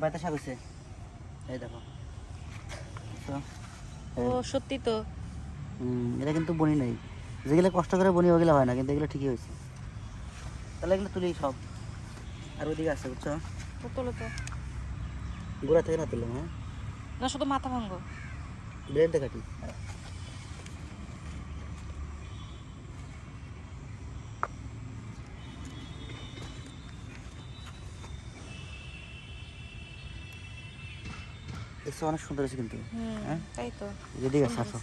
বাড়িতে শাক হয়েছে এই দেখো। ও সত্যি তো? হুম, এটা কিন্তু বনি নাই। যেগুলো কষ্ট করে বনি ওগুলো হয় না কিন্তু এগুলো ঠিকই হয়েছে তাহলে এগুলো তুলি সব। আর ওইদিকে আছে বুঝছ? তোলো তো। গোড়া থেকে না তুললাম হ্যাঁ? না শুধু মাথা ভাঙ্গো। ব্লেডটা কাটি। দেখছ অনেক সুন্দর হয়েছে কিন্তু। হ্যাঁ? তাই তো। যেদিকে আসো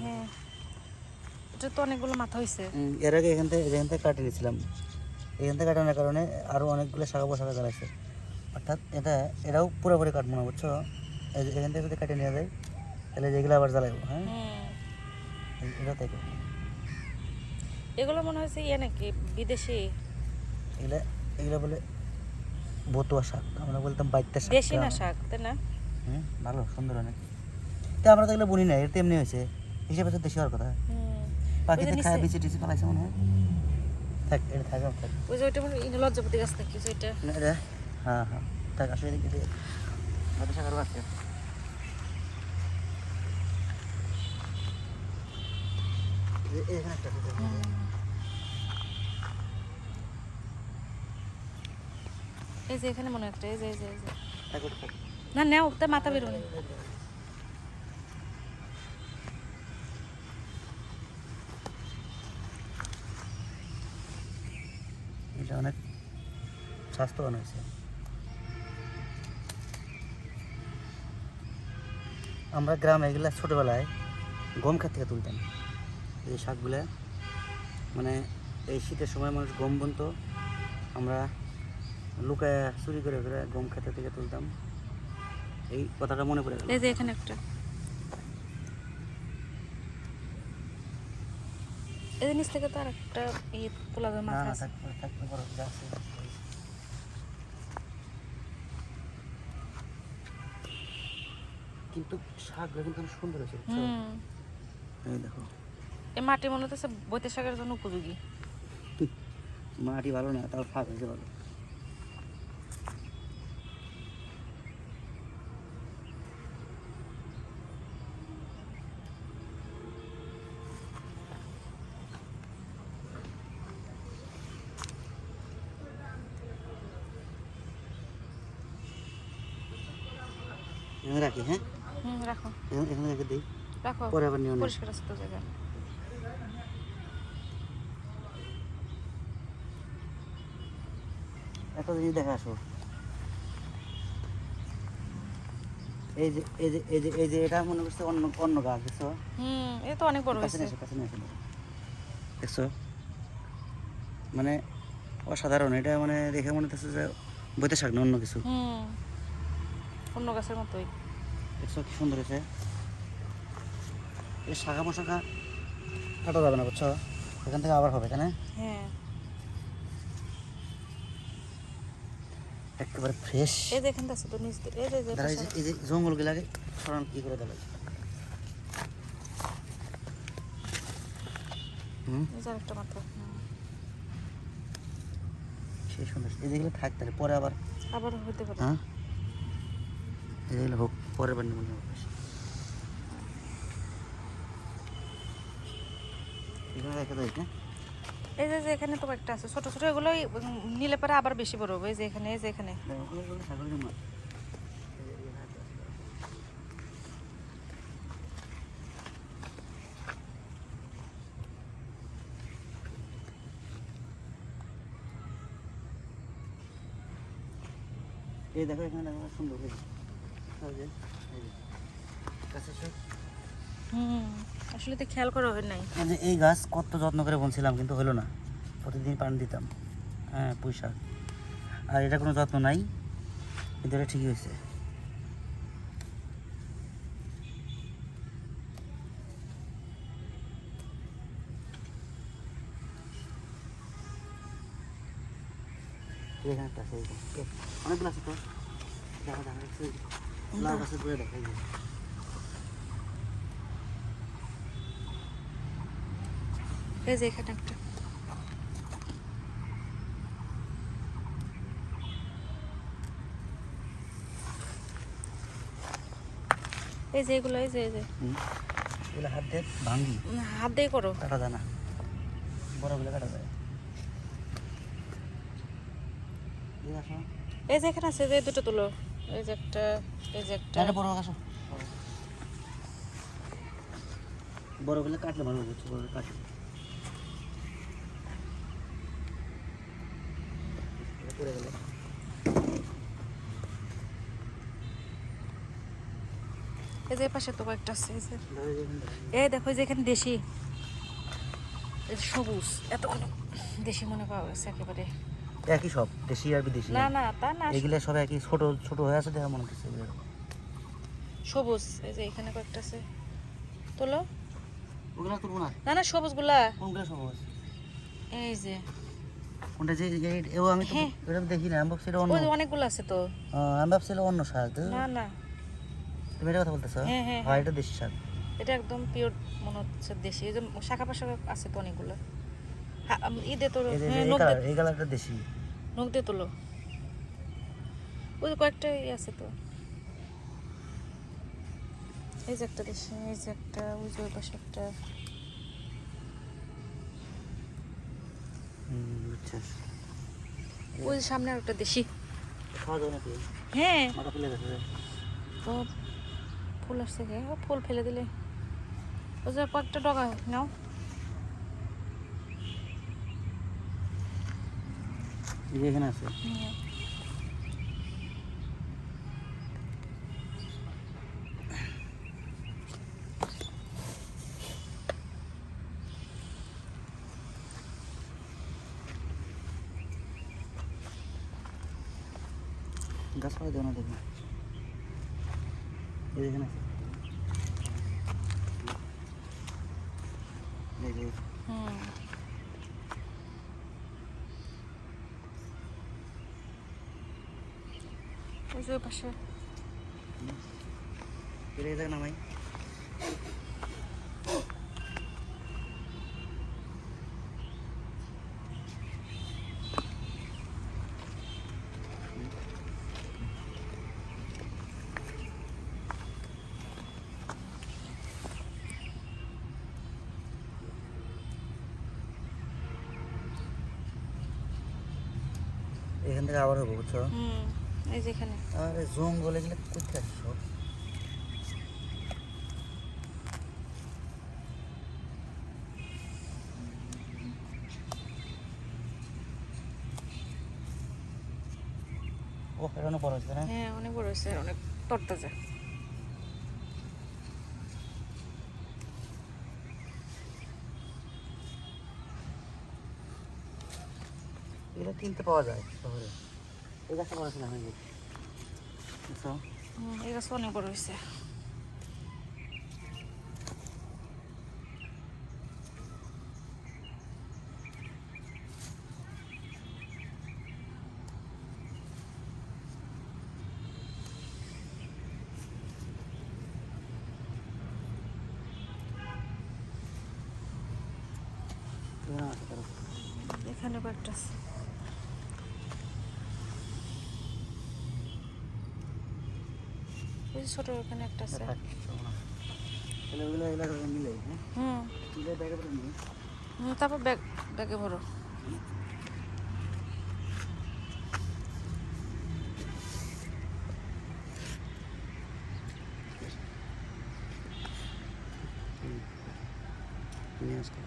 হ্যাঁ। এটা তো অনেকগুলো মাথা হয়েছে এর আগে এখান থেকে এখান থেকে কাটিয়ে নিয়েছিলাম এখান থেকে কাটানোর কারণে আরও অনেকগুলো শাখা পোশাকা জ্বালাইছে। অর্থাৎ এটা এটাও পুরোপুরি কাটবো না বুঝছ? এখান থেকে যদি কাটিয়ে নেওয়া যায় তাহলে যেগুলো আবার জ্বালাইবো হ্যাঁ? এই- এটা তাই এগুলো মনে হয়েছে ইয়ে নাকি বিদেশি? এগুলো এগুলো বলে বতুয়া শাক আমরা বলতাম বাইতে শাক দেশি না শাক তাই না? হুম ভালো সুন্দর অনেক। তো আমরা তো এগুলো বুনি না এর তো এমনি হয়েছে। হিসেবে তো দেশি হওয়ার কথা। হুম। পাখিতে নিচে? খায় বিচি টিচি পালাইছে মনে হয়। থাক এটা থাক থাক। ওই যে ওইটা মনে হয় লজ্জাপতি গাছ যে ওইটা। এটা? হ্যাঁ হ্যাঁ। থাক আসলে এদিকে এদিকে। বাইতে শাক আরও আছে এই- এই যে এখানে মনে হয় একটা এই যে এই যে। না নেও মাথা বেরোনি এটা অনেক স্বাস্থ্যবান হয়েছে। আমরা গ্রামে এগুলা ছোটোবেলায় গম ক্ষেত থেকে তুলতাম। এই শাকগুলা। মানে এই শীতের সময় মানুষ গম বুনতো আমরা লুকায় চুরি করে করে গম খেতে থেকে তুলতাম। এই কথাটা মনে পড়ে গেল। এই যে এখানে একটা। এই জিনিস থেকে তো আর একটা ইয়ে মাথা আছে। যা আছে। কিন্তু শাকগুলো কিন্তু সুন্দর এই দেখো। এই মাটি মনে হচ্ছে বৈতে শাকের জন্য উপযোগী। মাটি ভালো না তাও ফাঁক হয়েছে ভালো রাখি হ্যাঁ? রাখো। এখানে রেখে দিই। রাখো। পরে আবার নিও না পরিষ্কার আছে তো জায়গা একটা জিনিস দেখে আসো। এই যে এই যে এই যে এই যে এটা মনে করছে অন্য অন্য গাছ দেখছ? হুম এ তো অনেক বড় হয়েছে। কাছে নিয়ে দেখছ? মানে অসাধারণ এটা মানে দেখে মনে হচ্ছে যে বইতে শাক না অন্য কিছু। হুম অন্য গাছের মতোই। দেখছ কি সুন্দর হয়েছে। এই শাখা পোশাখা কাটা যাবে না বুঝছ? এখান থেকে আবার হবে তাই না? হ্যাঁ। একেবারে ফ্রেশ এই যে এখানটা তো নিচ এই যে এই যে জঙ্গলগুলাকে সরান কি করে দেবে হুম? মাথা হুম। সেই সুন্দর এই যেগুলো থাক তাহলে পরে আবার আবার হতে পারে। হ্যাঁ? এই যেগুলো হোক পরের বার নিবো এখানে রেখে দেয় হ্যাঁ? এই যে যে এখানে তো একটা আছে, ছোট ছোট এগুলো নিলে পরে আবার বেশি বড় হবে, এই যে এখানে, এই যে এখানে এই দেখো এখানে সুন্দর যে। কাছে। আসলে তো খেয়াল করা হয় নাই। যে এই গাছ কত যত্ন করে বলছিলাম কিন্তু হলো না। প্রতিদিন পানি দিতাম। হ্যাঁ শাক। আর এটা কোনো যত্ন নাই, কিন্তু এটা ঠিকই হয়েছে। অনেকগুলো আছে তো। দেখা দেখা। লাউ গাছের গোড়ায় দেখা এই যে। এখানে একটা। এই যে এগুলো এই যে এই যে। এগুলো হাত দিয়ে উম, হাত দিয়ে করো। কাটা যায় না। বড়গুলো কাটা যায়। এই যে এখানে আছে যে দুটো তুলো। এই যে একটা এই যে একটা। বড় আসো। বড়গুলো কাটলে ভালো বড় কাটলে। পড়ে গেলে। এই যে পাশে তো কয়েকটা আছে এই দেখো এই যে এখানে দেশি। সবুজ এতগুলো দেশি মনে পাওয়া গেছে একেবারে। একই সব দেশি আর বিদেশি। না না তা না। এগুলো সব একই ছোট ছোট হয়ে আছে দেখা মনে হচ্ছে সবুজ এই যে এখানে কয়েকটা আছে। তোলো। ওগুলো তুলবো না? না না সবুজগুলা। কোনগুলো সব আছে এই যে। কোনটা যে যে- এও আমি তো হ্যাঁ। দেখি না আমি ভাবছি অন্য। অনেকগুলো আছে তো। আহ, আমি ভাবছি অন্য শাক না না। তুমি এটা কথা বলতেছো? হ্যাঁ, হ্যাঁ, এটা দেশি শাক এটা একদম পিওর মনে হচ্ছে দেশি। এই যে শাখা পাশা আছে তো অনেকগুলো। কালারটা দেশি। নখ দিয়ে তোলো। ওই কয়েকটা আছে তো। এই যে একটা দেশি এই যে একটা ওই যে ওই পাশে একটা। হুম ওই যে সামনে একটা দেশি। হ্যাঁ। তো ফুল আসছে ফুল ফেলে দিলে। ওই যে কয়েকটা ডগা নাও। এখানে আছে। হুম। গাছপালা দেও না দেখি এই দেখেন আছে। ওই ওই পাশে। জায়গা নামাই এখান থেকে আবার হব বুঝছ? এই আরে জঙ্গল কোথায় সব? ও এটা অনেক বড় হচ্ছে হ্যাঁ অনেক বড় হয়েছে অনেক তরতাজা। এগুলো কিনতে পাওয়া যায় শহরে। এই গাছটা বড় ছিল আমি বুঝছ হুম এই গাছ অনেক বড় হয়েছে। এখানে। এখানে কয়েকটা আছে। ওই ছোট ওখানে একটা আছে মিলে হ্যাঁ? হুম। হুম, তারপর ব্যাগ ব্যাগে ভরো। নিয়ে আসতে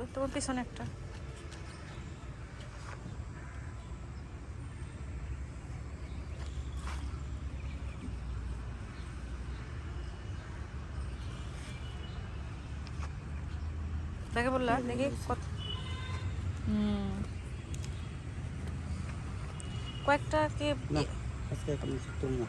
ওই তোমার পিছনে একটা। দেখে বললা দেখি কত হুম। কয়েকটা কি না আজকে না